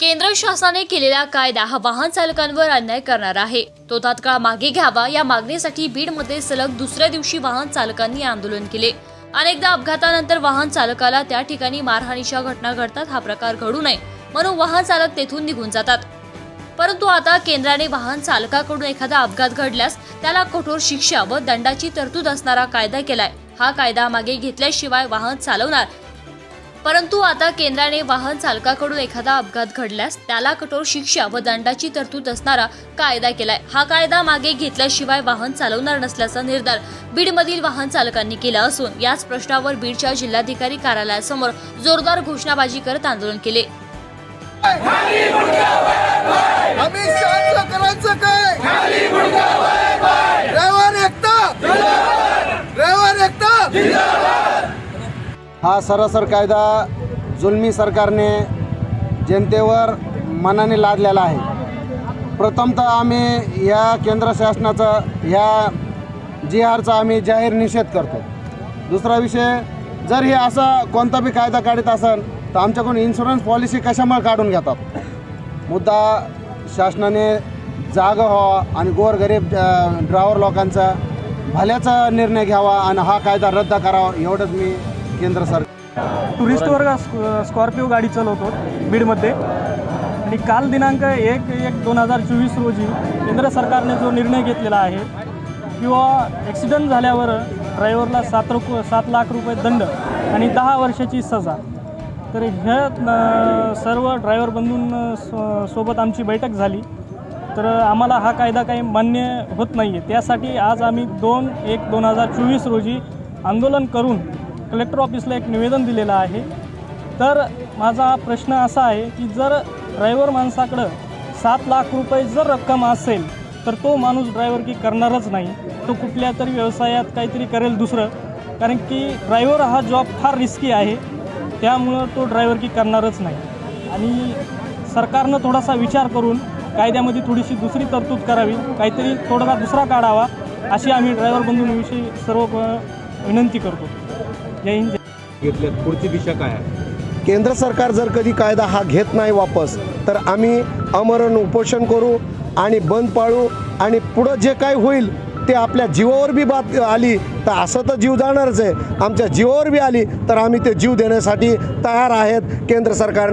केंद्र शासनाने केलेला कायदा हा वाहन चालकांवर अन्याय करणारा आहे. तो तात्काळ मागे घ्यावा या मागणीसाठी बीडमध्ये सलग दुसऱ्या दिवशी वाहन चालकांनी आंदोलन केले. अनेकदा अपघातानंतर वाहन चालकाला त्या ठिकाणी मारहाणीच्या घटना घडतात हा प्रकार घडू नये म्हणून वाहन चालक तेथून निघून जातात. परंतु आता केंद्राने वाहन चालकाकडून एखादा अपघात घडल्यास त्याला कठोर शिक्षा व दंडाची तरतूद असणारा कायदा केलाय. हा कायदा मागे घेतल्याशिवाय वाहन चालवणार परंतु आता केंद्राने वाहन चालकाकडून एखादा अपघात घडल्यास त्याला कठोर शिक्षा व दंडाची तरतूद असणारा कायदा केलाय. हा कायदा मागे घेतल्याशिवाय वाहन चालवणार नसल्याचा निर्धार बीडमधील वाहन चालकांनी केला असून याच प्रश्नावर बीडच्या जिल्हाधिकारी कार्यालयासमोर जोरदार घोषणाबाजी करत आंदोलन केले आम्ही शांत करायचं काय ड्रायव्हर एकटा ड्रायव्हर एकटा हा सरसर कायदा जुलमी सरकारने जनतेवर मनाने लादलेला आहे. प्रथमतः आम्ही या केंद्र शासनाचा ह्या जी आरचा आम्ही जाहीर निषेध करतो. दुसरा विषय जर हे असा कोणता बी कायदा काढत असेल तर आमच्याकडून इन्शुरन्स पॉलिसी कशामुळे काढून घेतात? मुद्दा शासनाने जागा व्हावा आणि गोरगरीब ड्रायव्हर लोकांचा भल्याचा निर्णय घ्यावा आणि हा कायदा रद्द करावा एवढंच मी केंद्र सरकार टुरिस्ट वर्ग स्क- स्कॉर्पिओ गाडी चालवतो बीडमध्ये. आणि काल दिनांक एक एक दोन हजार चोवीस रोजी केंद्र सरकारने जो निर्णय घेतलेला आहे किंवा ॲक्सिडंट झाल्यावर ड्रायव्हरला सात रुप सात लाख रुपये दंड आणि दहा वर्षाची सजा. तर ह्या सर्व ड्रायव्हर बंधूं सो- सोबत आमची बैठक झाली. तर आम्हाला हा कायदा काही मान्य होत नाही आहे त्यासाठी आज आम्ही दोन एक दोन हजार चोवीस रोजी आंदोलन करून कलेक्टर ऑफिसला एक निवेदन दिलेलं आहे. तर माझा प्रश्न असा आहे की जर ड्रायव्हर माणसाकडं सात लाख रुपये जर रक्कम असेल तर तो माणूस ड्रायव्हर की करणारच नाही. तो कुठल्या तरी व्यवसायात काहीतरी करेल दुसरं. कारण की ड्रायव्हर हा जॉब फार रिस्की आहे. त्यामुळं तो ड्रायव्हर की करणारच नाही. आणि सरकारनं थोडासा विचार करून कायद्यामध्ये थोडीशी दुसरी तरतूद करावी. काहीतरी थोडासा दुसरा काढावा अशी आम्ही ड्रायव्हर बंधूंविषयी सर्व विनंती करतो. जय हिंद जय घेतल्यात. पुढची दिशा काय आहे? केंद्र सरकार जर कधी कायदा हा घेत नाही वापस तर आम्ही अमरण उपोषण करू आणि बंद पाळू आणि पुढं जे काय होईल ते आपल्या जीवावर बी बात आली तर असं तर जीव जाणारच आहे. आमच्या जीवावर बी आली तर आम्ही ते जीव देण्यासाठी तयार आहेत केंद्र सरकार.